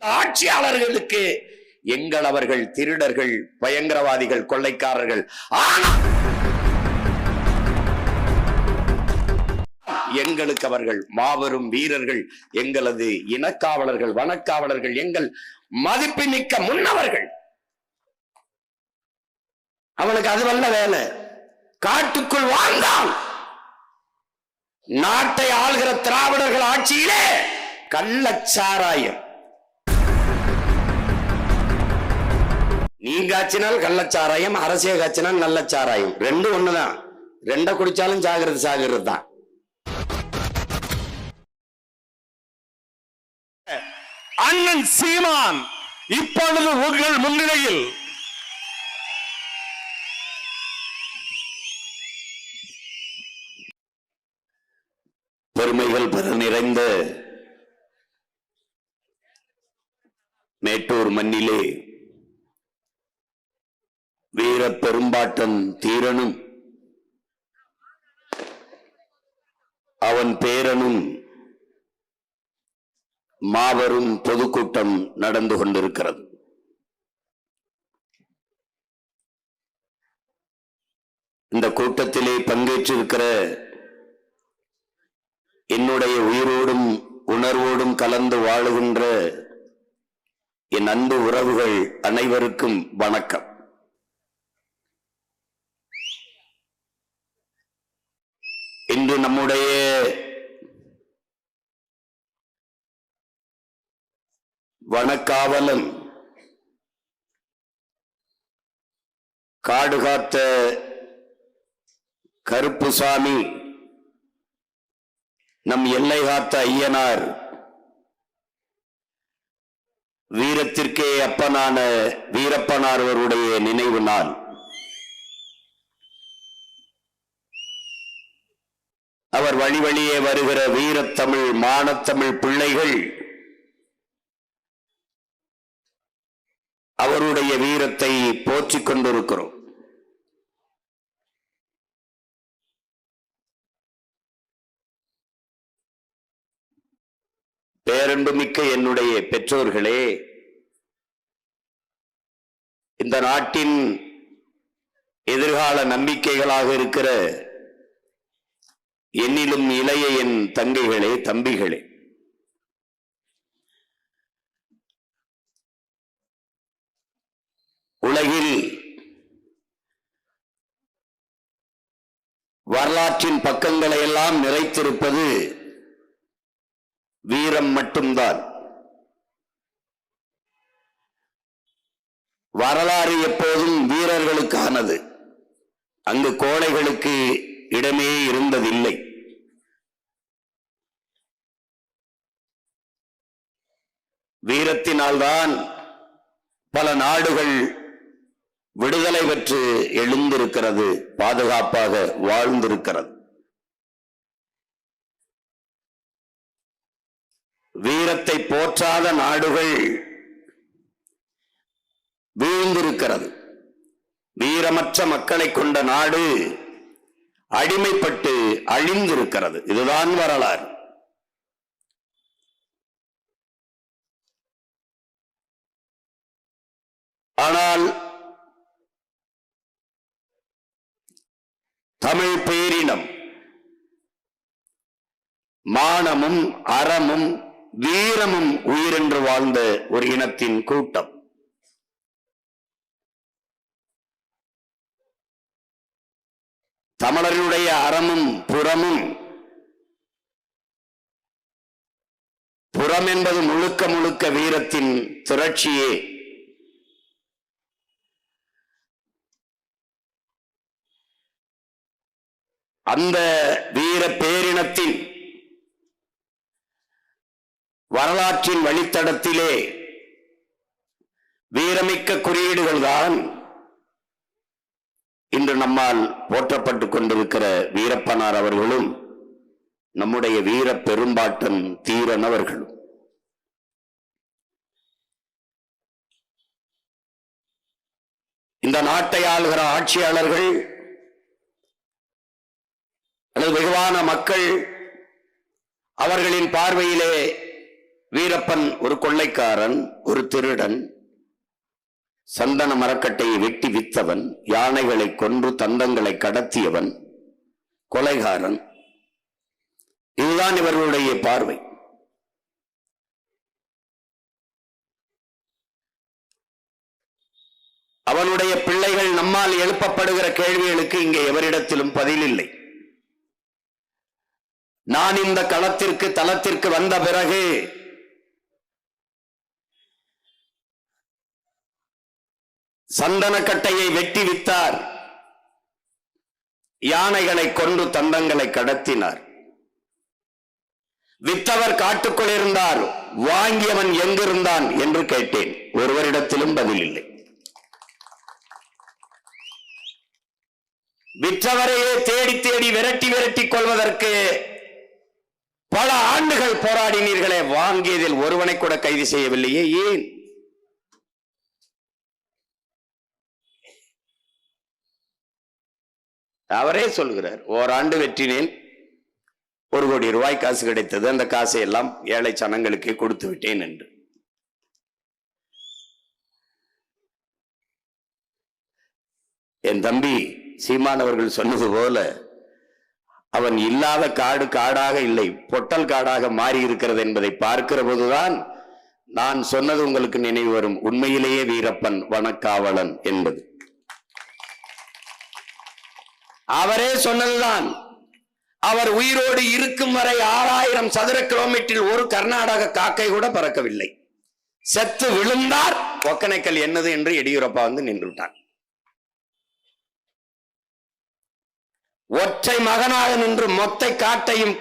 ஆட்சியாளர்களுக்கு எங்கள் அவர்கள் திருடர்கள் பயங்கரவாதிகள் கொள்ளைக்காரர்கள். எங்களுக்கு அவர்கள் மாபெரும் வீரர்கள் எங்களது இனக்காவலர்கள் வனக்காவலர்கள் எங்கள் மதிப்புமிக்க முன்னவர்கள். அவனுக்கு அது வல்ல வேலை. காட்டுக்குள் வாழ்ந்தான் நாட்டை ஆள்கிற திராவிடர்கள் ஆட்சியிலே கள்ளச்சாராயம். நீங்க காய்ச்சினால் கள்ளச்சாராயம் அரசிய காய்ச்சினால் நல்ல சாராயம் ரெண்டும் ஒண்ணுதான். ரெண்ட குடிச்சாலும் சாகிறது சாகிறது தான். அண்ணன் சீமான் இப்பொழுது உங்கள் முன்னிலையில். பெருமைகள் பெற நிறைந்த மேட்டூர் மண்ணிலே வீர பெரும்பாட்டன் தீரனும். அவன் பேரனும் மாபெரும் பொதுக்கூட்டம் நடந்து கொண்டிருக்கிறது. இந்த கூட்டத்திலே பங்கேற்றிருக்கிற என்னுடைய உயிரோடும் உணர்வோடும் கலந்து வாழுகின்ற என் அன்பு உறவுகள் அனைவருக்கும் வணக்கம். இன்று நம்முடைய வனக்காவலன் காடு காத்த கருப்புசாமி நம் எல்லை காத்த ஐயனார் வீரத்திற்கே அப்பனான வீரப்பனார் அவருடைய நினைவு நாள். அவர் வழி வழியே வருகிற வீரத்தமிழ் மானத்தமிழ் பிள்ளைகள். அவருடைய வீரத்தை போற்றிக் கொண்டிருக்கிறோம். பேரன்புமிக்க என்னுடைய பெற்றோர்களே இந்த நாட்டின் எதிர்கால நம்பிக்கைகளாக இருக்கிற என்னிலும் இளைய என் தங்கைகளே தம்பிகளே. உலகில் வரலாற்றின் பக்கங்களை எல்லாம் நிறைத்திருப்பது வீரம் மட்டும்தான். வரலாறு எப்போதும் வீரர்களுக்கானது. அங்கு கோழைகளுக்கு இடமே இருந்ததில்லை. வீரத்தினால்தான் பல நாடுகள் விடுதலை பெற்று எழுந்திருக்கிறது பாதுகாப்பாக வாழ்ந்திருக்கிறது. வீரத்தை போற்றாத நாடுகள் வீழ்ந்திருக்கிறது. வீரமற்ற மக்களை கொண்ட நாடு அடிமைப்பட்டு அழிந்திருக்கிறது. இதுதான் வரலாறு. ஆனால் தமிழ் பேரினம் மானமும் அறமும் வீரமும் உயிரென்று வாழ்ந்த ஒரு இனத்தின் கூட்டம். தமிழர்களுடைய அறமும் புறமும் புறம் என்பது முழுக்க முழுக்க வீரத்தின் திரட்சியே அந்த வீர பேரினத்தின் வரலாற்றின் வழித்தடத்திலே வீரமிக்க குறியீடுகள்தான் இன்று நம்மால் போற்றப்பட்டு கொண்டிருக்கிற வீரப்பனார் அவர்களும் நம்முடைய வீர பெரும்பாட்டன் தீரன் அவர்களும். இந்த நாட்டை ஆளுகிற ஆட்சியாளர்கள் அல்லது வெகுவான மக்கள் அவர்களின் பார்வையிலே வீரப்பன் ஒரு கொள்ளைக்காரன் ஒரு திருடன் சந்தன மரக்கட்டையை வெட்டி வித்தவன் யானைகளை கொன்று தந்தங்களை கடத்தியவன் கொலைகாரன். இதுதான் இவர்களுடைய பார்வை. அவனுடைய பிள்ளைகள் நம்மால் எழுப்பப்படுகிற கேள்விகளுக்கு இங்கே எவரிடத்திலும் பதில் இல்லை நான் இந்த களத்திற்கு தளத்திற்கு வந்த பிறகு சந்தனக்கட்டையை வெட்டி வித்தார். யானைகளை கொண்டு தந்தங்களை கடத்தினார். வித்தவர் காட்டுக்குள் இருந்தார். வாங்கியவன் எங்கிருந்தான் என்று கேட்டேன். ஒருவரிடத்திலும் பதில் இல்லை. விற்றவரையே தேடி தேடி விரட்டி விரட்டி கொள்வதற்கு பல ஆண்டுகள் போராடினீர்களே. வாங்கியதில் ஒருவனை கூட கைது செய்யவில்லையே. ஏன்? அவரே சொல்கிறார் ஓராண்டு வெற்றினேன் ஒரு கோடி ரூபாய் காசு கிடைத்தது அந்த காசை எல்லாம் ஏழை சனங்களுக்கு கொடுத்து விட்டேன் என்று. என் தம்பி சீமான் அவர்கள் சொன்னது போல அவன் இல்லாத காடு காடாக இல்லை பொட்டல் காடாக மாறி இருக்கிறது என்பதை பார்க்கிற போதுதான் நான் சொன்னது உங்களுக்கு நினைவு வரும். உண்மையிலேயே வீரப்பன் வனக்காவலன் என்பது. அவரே சொன்னதுதான். அவர் உயிரோடு இருக்கும் வரை ஆறாயிரம் சதுர கிலோமீட்டரில் ஒரு கர்நாடக காக்கை கூட பறக்கவில்லை. செத்து விழுந்தார். ஒக்கனைக்கல் என்னது என்று எடியூரப்பா வந்து நின்றுவிட்டார். ஒற்றை மகனாக நின்று மொத்த காட்டையும்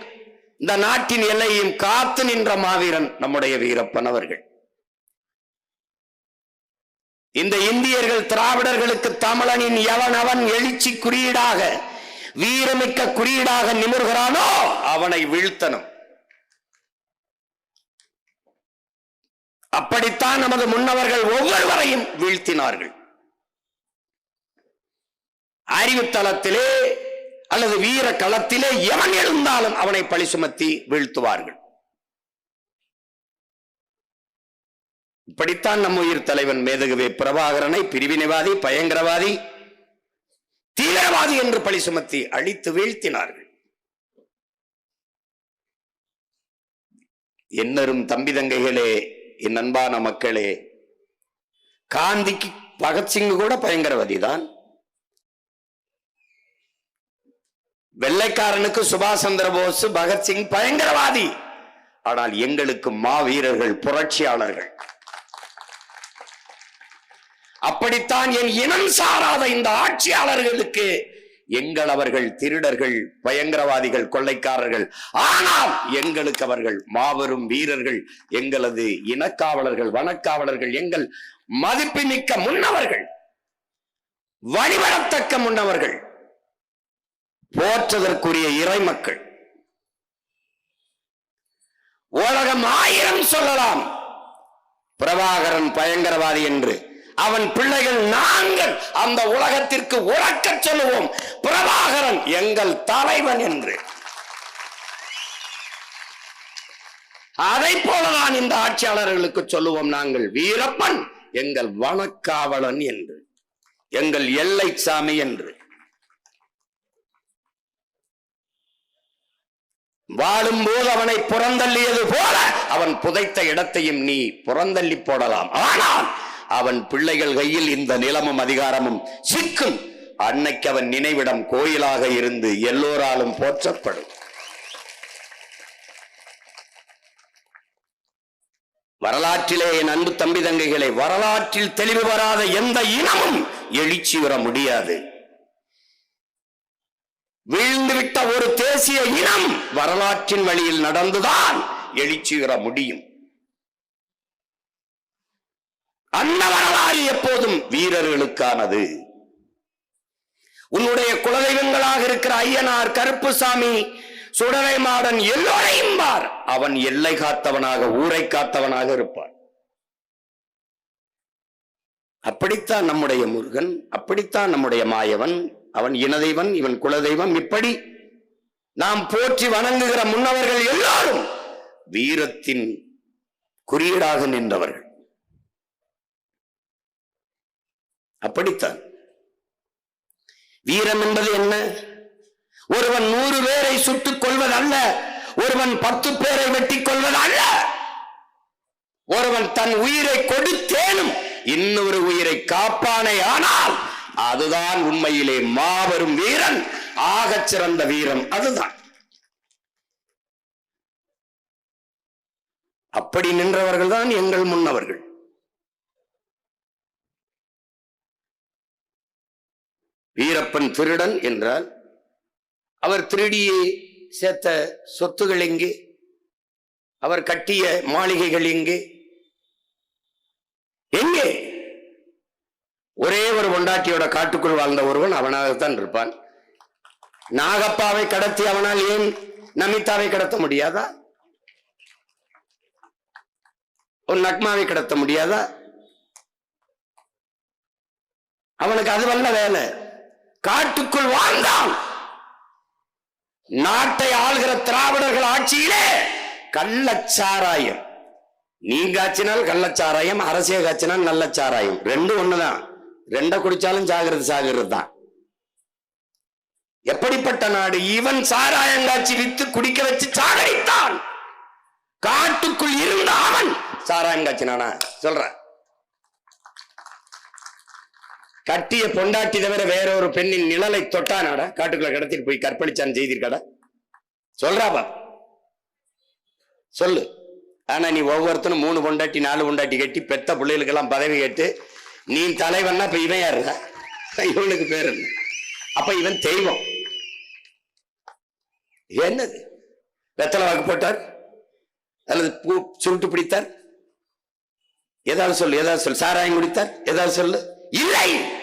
இந்த நாட்டின் எல்லையையும் காத்து நின்ற மாவீரன் நம்முடைய வீரப்பன் அவர்கள். இந்த இந்தியர்கள் திராவிடர்களுக்கு தமிழனின் எவன் அவன் எழுச்சி குறியீடாக வீரமிக்க குறியீடாக நிமிர்கிறானோ அவனை வீழ்த்தனும் அப்படித்தான் நமது முன்னவர்கள் ஒவ்வொருவரையும் வீழ்த்தினார்கள். அறிவுத்தளத்திலே அல்லது வீர களத்திலே எவன் எழுந்தாலும் அவனை பழி சுமத்தி வீழ்த்துவார்கள். இப்படித்தான் நம் உயிர் தலைவன் மேதகுவே பிரபாகரனை பிரிவினைவாதி பயங்கரவாதி தீவிரவாதி என்று பழி சுமத்தி அழித்து வீழ்த்தினார்கள். என்னரும் தம்பி தங்கைகளே என் அன்பான மக்களே காந்திக்கு பகத்சிங் கூட பயங்கரவாதி தான் வெள்ளைக்காரனுக்கு சுபாஷ் சந்திர போஸ் பகத்சிங் பயங்கரவாதி. ஆனால் எங்களுக்கு மாவீரர்கள் புரட்சியாளர்கள். அப்படித்தான் என் இனம் சாராத இந்த ஆட்சியாளர்களுக்கு எங்கள் அவர்கள் திருடர்கள் பயங்கரவாதிகள் கொள்ளைக்காரர்கள். ஆனால் எங்களுக்கு அவர்கள் மாபெரும் வீரர்கள் எங்களது இனக்காவலர்கள் வனக்காவலர்கள் எங்கள் மதிப்புமிக்க முன்னவர்கள் வழிபடத்தக்க முன்னவர்கள் போற்றதற்குரிய இறைமக்கள் உலகம் ஆயிரம் சொல்லலாம். பிரபாகரன் பயங்கரவாதி என்று. அவன் பிள்ளைகள் நாங்கள் அந்த உலகத்திற்கு உறக்க சொல்லுவோம். பிரபாகரன் எங்கள் தலைவன் என்று. அதை போலதான் இந்த ஆட்சியாளர்களுக்கு சொல்லுவோம் நாங்கள். வீரப்பன் எங்கள் வனக்காவலன் என்று. எங்கள் எல்லை சாமி என்று. வாழும்போது அவனை புறந்தள்ளியது போல அவன் புதைத்த இடத்தையும் நீ புறந்தள்ளி போடலாம். ஆனால் அவன் பிள்ளைகள் கையில் இந்த நிலமும் அதிகாரமும் சிக்கும். அன்னைக்கு அவன் நினைவிடம் கோயிலாக இருந்து எல்லோராலும் போற்றப்படும். வரலாற்றிலே என் அன்பு தம்பி தங்கைகளை வரலாற்றில் தெளிவு வராத எந்த இனமும் எழுச்சி வர முடியாது. வீழ்ந்துவிட்ட ஒரு தேசிய இனம் வரலாற்றின் வழியில் நடந்துதான் எழுச்சி வர முடியும். அந்த வரலாறு எப்போதும் வீரர்களுக்கானது. உன்னுடைய குலதெய்வங்களாக இருக்கிற ஐயனார் கருப்புசாமி சுடலை மாடன் எல்லோரையும் பார். அவன் எல்லை காத்தவனாக ஊரை காத்தவனாக இருப்பான். அப்படித்தான் நம்முடைய முருகன் அப்படித்தான் நம்முடைய மாயவன். அவன் இனதெய்வன் இவன் குலதெய்வம். இப்படி நாம் போற்றி வணங்குகிற முன்னவர்கள் எல்லாரும் வீரத்தின் குறியீடாக நின்றவர்கள். அப்படித்தான். வீரம் என்பது என்ன? ஒருவன் நூறு பேரை சுட்டுக் கொள்வதல்ல ஒருவன் பத்து பேரை வெட்டிக் கொள்வது அல்ல ஒருவன் தன் உயிரை கொடுத்தேனும் இன்னொரு உயிரை காப்பானே ஆனால் அதுதான் உண்மையிலே மாபெரும் வீரன் ஆகச் சிறந்த வீரன் அதுதான். அப்படி நின்றவர்கள் தான் எங்கள் முன்னவர்கள். வீரப்பன் திருடன் என்றால் அவர் திருடியே சேர்த்த சொத்துகள் எங்கே? அவர் கட்டிய மாளிகைகள் எங்கே? எங்கே? ஒரே ஒரு பொண்டாட்டியோட காட்டுக்குள் வாழ்ந்த ஒருவன் அவனாகத்தான் இருப்பான். நாகப்பாவை கடத்தி அவனால் ஏன் நமிதாவை கடத்த முடியாதா? ஒரு நக்மாவை கடத்த முடியாதா? அவனுக்கு அது வல்ல வேலை. காட்டுக்குள் வாழ்ந்தான் நாட்டை ஆள்கிற திராவிடர்கள் ஆட்சியிலே கள்ளச்சாராயம். நீ காய்ச்சினால் கள்ளச்சாராயம் அரசியல் காய்ச்சினால் நல்ல சாராயம் ரெண்டும் ஒண்ணுதான். ரெண்ட குடிச்சாலும் சாகிறது சாகிறது தான். எப்படிப்பட்ட நாடு? இவன் சாராயம் காய்ச்சி வித்து குடிக்க வச்சு சாகரித்தான் காட்டுக்குள் இருந்த அவன் சாராயம் காய்ச்சினானா? சொல்ற கட்டிய பொண்டாட்டி தவிர வேற ஒரு பெண்ணின் நிழலை தொட்டானாடா? காட்டுக்குள்ள கடத்திட்டு போய் கற்பழிச்சான் செய்திருக்காடா? சொல்றாப்பா. சொல்லு. ஆனா நீ ஒவ்வொருத்தனும் மூணு பொண்டாட்டி நாலு பொண்டாட்டி கட்டி பெத்த பிள்ளைகளுக்கெல்லாம் பதவி கேட்டு நீ தலைவன்னா இப்ப இவன் யாருடா? இவனுக்கு பேர் என்ன? அப்ப இவன் தெய்வம். என்னது? வெத்தலை வாக்கு போட்டார்? அல்லது பூ சுருட்டு பிடித்தார்? ஏதாவது சொல்லு ஏதாவது சொல்லு. சாராயம் குடித்தார்? ஏதாவது சொல்லு. இல்லை!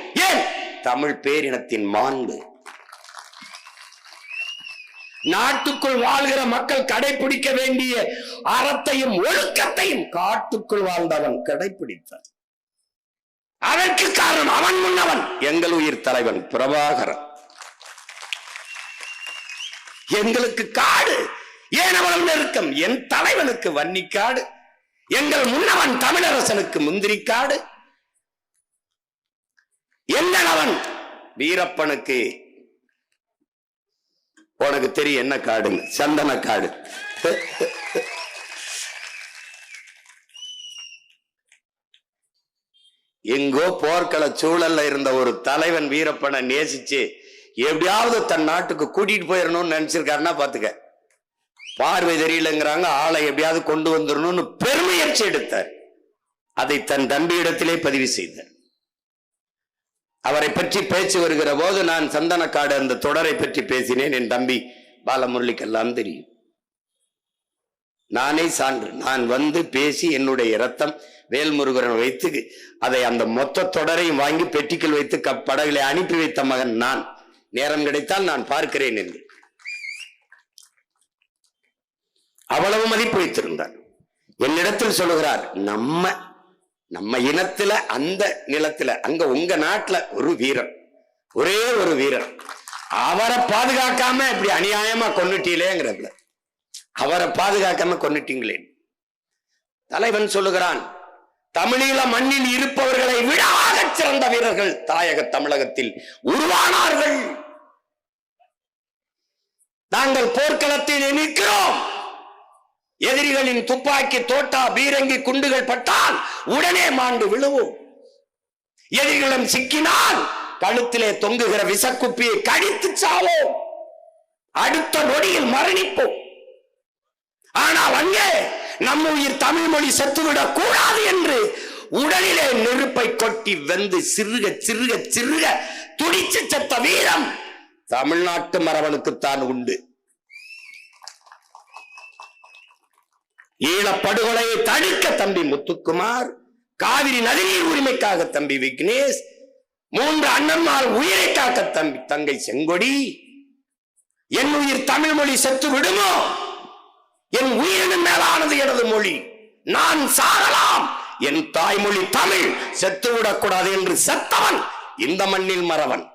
தமிழ் பேரினத்தின் மாண்பு. நாட்டுக்குள் வாழ்கிற மக்கள் கடைபிடிக்க வேண்டிய அறத்தையும் ஒழுக்கத்தையும் காட்டுக்குள் வாழ்ந்தவன் கடைபிடித்தான் அதற்கு காரணம் அவன் முன்னவன் எங்கள் உயிர் தலைவன் பிரபாகரன். எங்களுக்கு காடு ஏன் அவ்வளவு நெருக்கம்? என் தலைவனுக்கு வன்னிக்காடு எங்கள் முன்னவன் தமிழரசனுக்கு முந்திரிக்காடு. என்னவன் வீரப்பனுக்கு உனக்கு தெரியும் என்ன காடுங்க. சந்தன காடு. எங்கோ போர்க்கள சூழல்ல இருந்த ஒரு தலைவன் வீரப்பனை நேசிச்சு எப்படியாவது தன் நாட்டுக்கு கூட்டிட்டு போயிடணும்னு நினைச்சிருக்காருன்னா பாத்துக்க. பார்வை தெரியலங்கிறாங்க ஆளை எப்படியாவது கொண்டு வந்துடணும்னு பெருமுயற்சி எடுத்தார். அதை தன் தம்பியிடத்திலே பதிவு செய்தார். அவரை பற்றி பேச்சு வருகிற போது நான் சந்தனக்காடு அந்த தொடரை பற்றி பேசினேன். என் தம்பி பாலமுரளிக்கெல்லாம் தெரியும். நானே சான்று. நான் வந்து பேசி என்னுடைய ரத்தம் வேல்முருகன் வைத்து அதை அந்த மொத்த தொடரையும் வாங்கி பெட்டிக்குள் வைத்து கப் அனுப்பி வைத்த மகன் நான். நேரம் கிடைத்தால் நான் பார்க்கிறேன் என்று. அவ்வளவு மதிப்பு வைத்திருந்தார். என்னிடத்தில் சொல்லுகிறார் நம்ம நம்ம இனத்துல அந்த நிலத்துல அங்க உங்க நாட்டுல ஒரு வீரர் ஒரே ஒரு வீரர் அவரை பாதுகாக்காம இப்படி அநியாயமா கொண்டுட்டீங்களேங்கிறதுல அவரை பாதுகாக்காம கொண்டுட்டீங்களே தலைவன் சொல்லுகிறான் தமிழீழ மண்ணில் இருப்பவர்களை விடாக சிறந்த வீரர்கள் தாயக தமிழகத்தில் உருவானார்கள். நாங்கள் போர்க்களத்தில் நிற்கிறோம். எதிரிகளின் துப்பாக்கி தோட்டா பீரங்கி குண்டுகள் பட்டால் உடனே மாண்டு விழுவோம். எதிரிகளும் சிக்கினால் கழுத்திலே தொங்குகிற விசக்குப்பியை கடித்து சாவோம். அடுத்த நொடியில் மரணிப்போம். ஆனால் அங்கே நம்ம உயிர் தமிழ் மொழி செத்துவிடக் கூடாது என்று உடலிலே நெருப்பை கொட்டி வெந்து சிறுக சிறுக சிறுக துடிச்சு செத்த வீரம் தமிழ்நாட்டு மரபணுக்குத்தான் உண்டு. ஈழப்படுகொலையை தடுக்க தம்பி முத்துக்குமார். காவிரி நதிநீர் உரிமைக்காக தம்பி விக்னேஷ். மூன்று அண்ணன்மார் உயிரை காக்க தம்பி தங்கை செங்கொடி. என் உயிர் தமிழ் மொழி செத்து விடுமோ? என் உயிரினும் மேலானது எனது மொழி. நான் சாகலாம். என் தாய்மொழி தமிழ் செத்து விடக்கூடாது என்று செத்தவன் இந்த மண்ணில் மறவன்.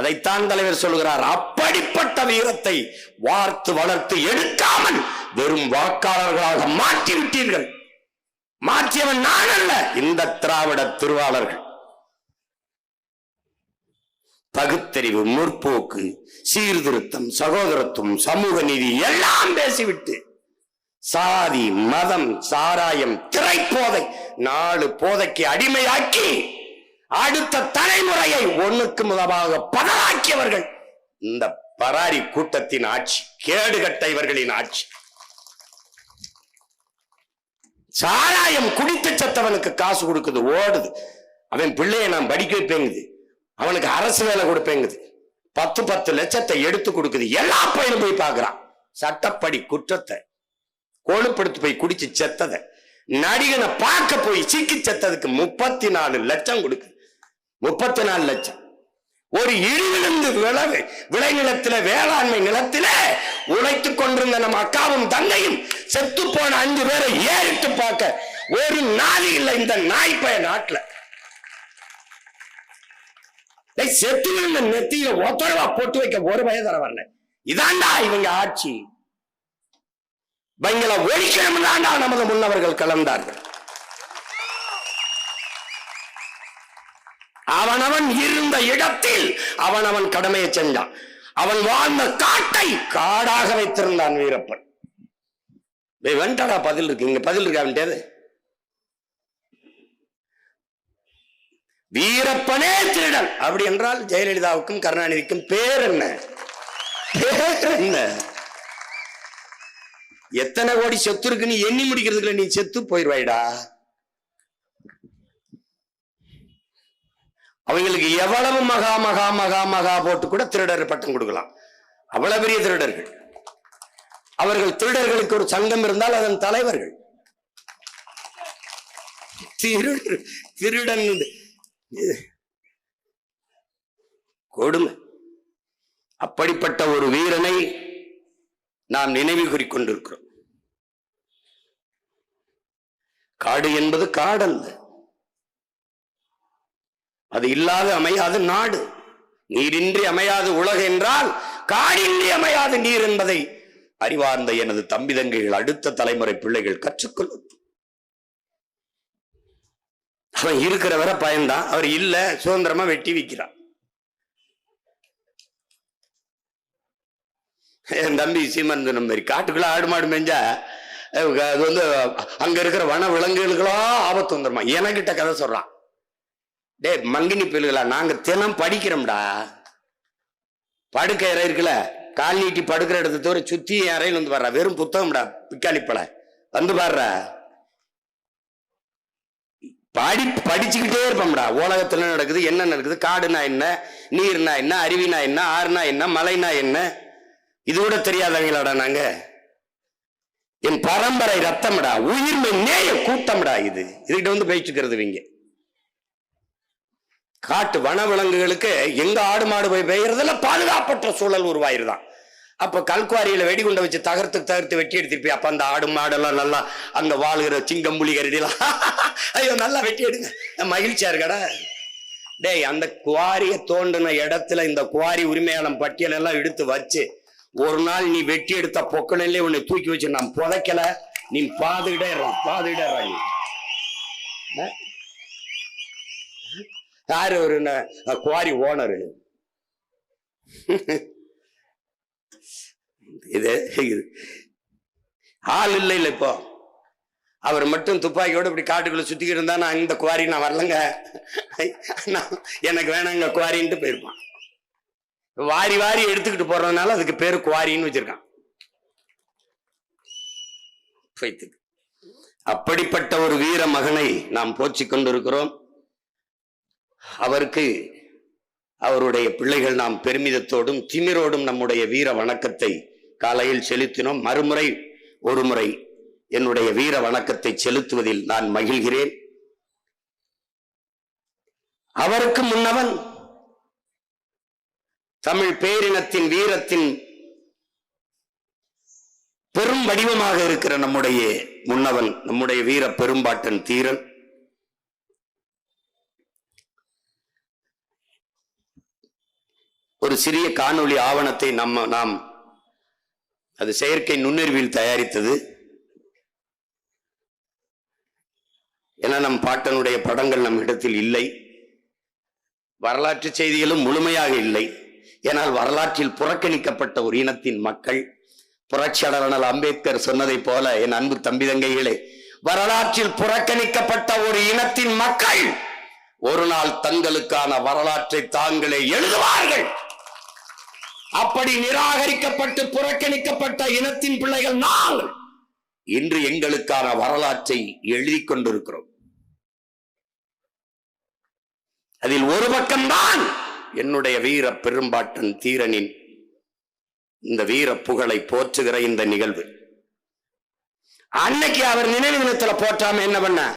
அதைத்தான் தலைவர் சொல்கிறார் அப்படிப்பட்ட வீரத்தை வார்த்து வளர்த்து எடுக்காமல் வெறும் வாக்காளர்களாக மாற்றி விட்டீர்கள் மாற்றியவன் நான் அல்ல இந்த திராவிட திருவாளர்கள். பகுத்தறிவு முற்போக்கு சீர்திருத்தம் சகோதரத்துவம் சமூக நீதி எல்லாம் பேசிவிட்டு சாதி மதம் சாராயம் திரைப்போதை நாலு போதைக்கு அடிமையாக்கி அடுத்த தலைமுறையை ஒண்ணுக்கு முதலாக பதறாக்கியவர்கள் இந்த பராரி கூட்டத்தின் ஆட்சி கேடுகட்ட இவர்களின் ஆட்சி. சாராயம் குடித்து செத்தவனுக்கு காசு கொடுக்குது ஓடுது. அவன் பிள்ளைய நான் படிக்க வைப்பேங்குது. அவனுக்கு அரசு வேலை கொடுப்பேங்குது. பத்து பத்து லட்சத்தை எடுத்து கொடுக்குது. எல்லா பையனும் போய் பார்க்கறான். சட்டப்படி குற்றத்தை கோழுப்படுத்து போய் குடிச்சு செத்ததை நடிகனை பார்க்க போய் சிக்கி செத்ததுக்கு முப்பத்தி நாலு லட்சம் கொடுக்குது. முப்பத்தி நாலு லட்சம். ஒரு இழிவிழுந்து விளவு விளைநிலத்தில வேளாண்மை நிலத்தில உழைத்துக் கொண்டிருந்த நம்ம அக்காவும் தங்கையும் செத்து போன அஞ்சு பேரை ஏறிட்டு பார்க்க ஒரு நாளி இல்லை இந்த நாய்ப்பய நாட்டுல. செத்து விழுந்த நெத்தியில ஒத்தரவா போட்டு வைக்க ஒரு வயதர வரல. இதாண்டா இவங்க ஆட்சி. இவங்களை ஒழிக்கணும் தாண்டா நமது முன்னவர்கள் கலந்தார்கள். அவனவன் இருந்த இடத்தில் அவனவன் கடமையை செஞ்சான். அவன் வாழ்ந்த காட்டை காடாக வைத்திருந்தான் வீரப்பன். டேய், பதில் இருக்கு. இங்க பதில் இருக்கு அவன்கிட்ட? வீரப்பனே திருடன். அப்படி என்றால் ஜெயலலிதாவுக்கும் கருணாநிதிக்கும் பேர் என்ன? பேர் என்ன? எத்தனை கோடி செத்து இருக்குன்னு எண்ணி முடிக்கிறதுக்குள்ள நீ செத்து போயிடுவாயிடா அவங்களுக்கு எவ்வளவு மகா மகா மகா மகா போட்டு கூட திருடர் பட்டம் கொடுக்கலாம். அவ்வளவு பெரிய திருடர்கள். அவர்கள் திருடர்களுக்கு ஒரு சங்கம் இருந்தால் அதன் தலைவர்கள். திருடர் திருடன் கொடுமை. அப்படிப்பட்ட ஒரு வீரனை நாம் நினைவு கூறிக்கொண்டிருக்கிறோம் காடு என்பது காடல்ல. அது இல்லாத அமையாது நாடு. நீரின்றி அமையாது உலக என்றால் காடின்றி அமையாது நீர் என்பதை அறிவார்ந்த எனது தம்பி தங்கைகள் அடுத்த தலைமுறை பிள்ளைகள் கற்றுக்கொள்ளும் அவன் இருக்கிற வரை பயன்தான் அவர் இல்ல சுதந்திரமா வெட்டி விக்கிறான். என் தம்பி சீமன் சொன்ன மாதிரி காட்டுக்குள்ள ஆடு மாடு மேஞ்சா அது வந்து அங்க இருக்கிற வன விலங்குகளுக்கெல்லாம் ஆபத்து வந்துருமா? எனக்கிட்ட கதை சொல்றான். டேய் மங்கினி பிள்ளைகளா நாங்க தினம் படிக்கிறோம்டா. படுக்கை இறை இருக்குல்ல? கால் நீட்டி படுக்கிற இடத்த தவிர சுத்தி என் அறையில் வந்து பாடுறா. வெறும் புத்தகம்டா பிக்காளிப்பழ வந்து பாடுற. படி படிச்சுக்கிட்டே இருப்போம்டா. உலகத்துல என்ன நடக்குது? என்ன நடக்குது? காடுனா என்ன? நீர்னா என்ன? அருவினா என்ன? ஆறுனா என்ன? மலைனா என்ன? இது கூட தெரியாதவங்களாடா நாங்க. என் பரம்பரை ரத்தம்டா. உயிர்மை நேய கூட்டம்டா இது. இதுகிட்ட வந்து பேச்சுக்கிறது இவங்க. காட்டு வனவிலங்குகளுக்கு எங்க ஆடு மாடு போய் பெய்யறதுல பாதுகாப்பற்ற சூழல் உருவாயிருதான். அப்ப கல்குவாரியில வெடிகுண்டை வச்சு தகர்த்து தகர்த்து வெட்டி எடுத்திருப்பி அப்ப அந்த ஆடு மாடெல்லாம் நல்லா அங்க வாழ்கிற சிங்கம் புலி கருதிலாம். ஐயோ நல்லா வெட்டி எடுங்க. மகிழ்ச்சியா இருக்கடா. டேய் அந்த குவாரியை தோண்டின இடத்துல இந்த குவாரி உரிமையாளன் பட்டியல் எல்லாம் எடுத்து வச்சு ஒரு நாள் நீ வெட்டி எடுத்த பொக்கணிலே உன்னை தூக்கி வச்சு நான் புதைக்கல. நீ பாதுகிட்டே பாதுகிட்டே நீ. யார் ஒரு குவாரி ஓனரு? இது ஆள் இல்லை இல்ல இப்போ. அவர் மட்டும் துப்பாக்கியோட இப்படி காட்டுக்குள்ள சுத்திக்கிட்டு இருந்தா நான் இந்த குவாரி நான் வரலங்க. நான் எனக்கு வேணாங்க குவாரின்ட்டு போயிருப்பான். வாரி வாரி எடுத்துக்கிட்டு போறதுனால அதுக்கு பேரு குவாரின்னு வச்சிருக்கான். அப்படிப்பட்ட ஒரு வீர மகனை நாம் போச்சு கொண்டிருக்கிறோம். அவருக்கு அவருடைய பிள்ளைகள் நாம் பெருமிதத்தோடும் திமிரோடும் நம்முடைய வீர வணக்கத்தை காலையில் செலுத்தினோம். மறுமுறை ஒரு முறை என்னுடைய வீர வணக்கத்தை செலுத்துவதில் நான் மகிழ்கிறேன். அவருக்கு முன்னவன் தமிழ் பேரினத்தின் வீரத்தின் பெரும் வடிவமாக இருக்கிற நம்முடைய முன்னவன் நம்முடைய வீர பெரும்பாட்டன் தீரன். ஒரு சிறிய காணொளி ஆவணத்தை நம்ம நாம் அது செயற்கை நுண்ணறிவில் தயாரித்தது. என நம் பாட்டனுடைய படங்கள் நம் இடத்தில் இல்லை. வரலாற்று செய்திகளும் முழுமையாக இல்லை. ஏனால் வரலாற்றில் புறக்கணிக்கப்பட்ட ஒரு இனத்தின் மக்கள் புரட்சியாளர் அம்பேத்கர் சொன்னதைப் போல என் அன்பு தம்பி தங்கைகளே வரலாற்றில் புறக்கணிக்கப்பட்ட ஒரு இனத்தின் மக்கள் ஒரு நாள் தங்களுக்கான வரலாற்றை தாங்களே எழுதுவார்கள். அப்படி நிராகரிக்கப்பட்டு புறக்கணிக்கப்பட்ட இனத்தின் பிள்ளைகள் நாங்கள் இன்று எங்களுக்கான வரலாற்றை எழுதி கொண்டிருக்கிறோம். அதில் ஒரு பக்கம்தான் என்னுடைய வீர பெரும்பாட்டன் தீரனின் இந்த வீர புகழை போற்றுகிற இந்த நிகழ்வு. அன்னைக்கு அவர் நினைவு தினத்துல போற்றாம என்ன பண்ண?